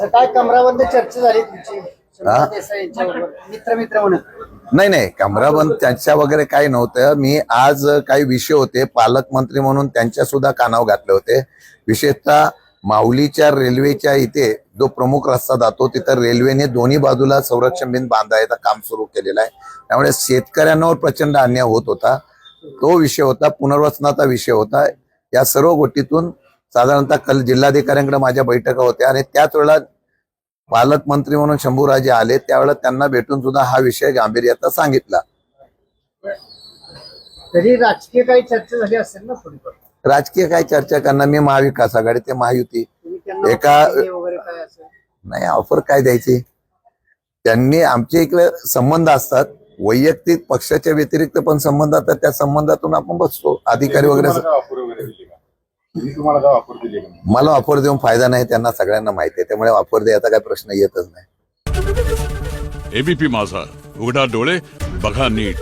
काय कमराबंद चर्चा झाली तुमची? हा? मित्र मित्र म्हणून. नाही नाही कमराबंद त्यांच्या वगैरे काही नव्हतं. मी आज काही विषय होते पालकमंत्री म्हणून त्यांच्या सुद्धा कानावर घातले होते. विशेषतः माऊलीच्या रेल्वेच्या इथे जो प्रमुख रस्ता जातो तिथं रेल्वेने दोन्ही बाजूला संरक्षण भिंत बांधायचं काम सुरू केलेलं आहे. त्यामुळे शेतकऱ्यांवर प्रचंड अन्याय होत होता. तो विषय होता पुनर्वसनाचा विषय होता. या सर्व गोष्टीतून साधारणतः कल जिल्हाधिकाऱ्यांकडे माझ्या बैठका होत्या आणि त्याच वेळेला पालकमंत्री म्हणून शंभूराजे आले त्यावेळेला त्यांना भेटून सुद्धा हा विषय गांभीर्याचा सांगितला. तरी राजकीय काही चर्चा झाली असेल ना थोडीफार राजकीय काय चर्चा करणार मी महाविकास आघाडी ते महायुती. एका- offer दिली वगैरे काय असं नाही ऑफर काय द्यायची? त्यांनी आमचे इकडे संबंध असतात वैयक्तिक पक्षाच्या व्यतिरिक्त पण संबंध असतात त्या संबंधातून आपण बसतो. अधिकारी वगैरे तुम्हाला ऑफर दिली मला ऑफर देऊन फायदा नाही त्यांना सगळ्यांना माहिती आहे. त्यामुळे ऑफर द्यायचा काही प्रश्न येतच नाही. एबीपी माझा. उघडा डोळे बघा नीट.